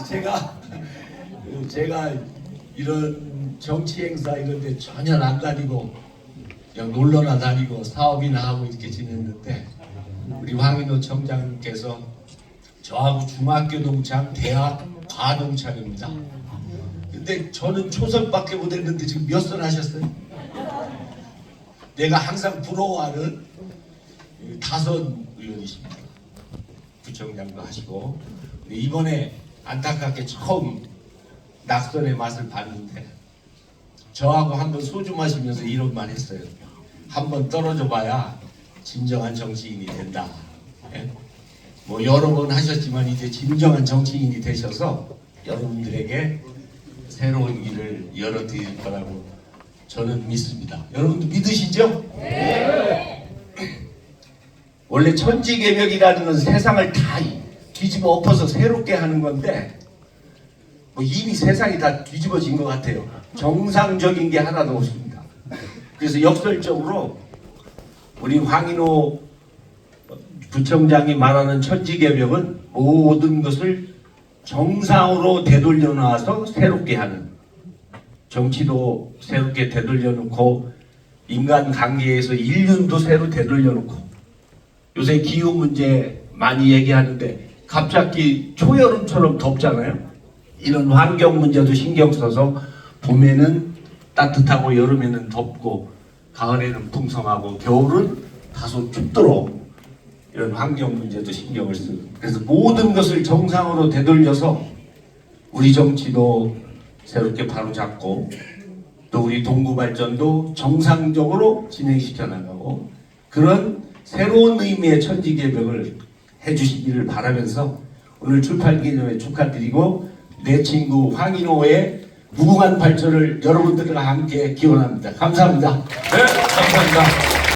제가 제가 이런 정치 행사 이런 데 전혀 안 다니고 그냥 놀러나 다니고 사업이나 하고 이렇게 지냈는데 우리 황인호 청장께서 저하고 중학교 동창, 대학 과 동창입니다. 근데 저는 초선밖에 못 했는데 지금 몇 선 하셨어요? 내가 항상 부러워하는 이 다선 의원이십니다. 부청장도 하시고 이번에 안타깝게 처음 낙선의 맛을 봤는데 저하고 한번 소주 마시면서 이런 말 했어요. 한번 떨어져 봐야 진정한 정치인이 된다. 예? 뭐 여러 번 하셨지만 이제 진정한 정치인이 되셔서 여러분들에게 새로운 길을 열어드릴 거라고 저는 믿습니다. 여러분도 믿으시죠? 원래 천지개벽이라는 건 세상을 다 뒤집어 엎어서 새롭게 하는 건데 뭐 이미 세상이 다 뒤집어진 것 같아요. 정상적인 게 하나도 없습니다. 그래서 역설적으로 우리 황인호 부청장이 말하는 천지개벽은 모든 것을 정상으로 되돌려 놔서 새롭게 하는 정치도 새롭게 되돌려 놓고 인간 관계에서 인륜도 새로 되돌려 놓고 요새 기후 문제 많이 얘기하는데 갑자기 초여름처럼 덥잖아요. 이런 환경 문제도 신경 써서 봄에는 따뜻하고 여름에는 덥고 가을에는 풍성하고 겨울은 다소 춥도록 이런 환경 문제도 신경을 쓰고 그래서 모든 것을 정상으로 되돌려서 우리 정치도 새롭게 바로잡고 또 우리 동구 발전도 정상적으로 진행시켜 나가고 그런 새로운 의미의 천지 개벽을 해주시기를 바라면서 오늘 출판 기념회 축하드리고 내 친구 황인호의 무궁한 발전을 여러분들과 함께 기원합니다. 감사합니다. 네, 감사합니다.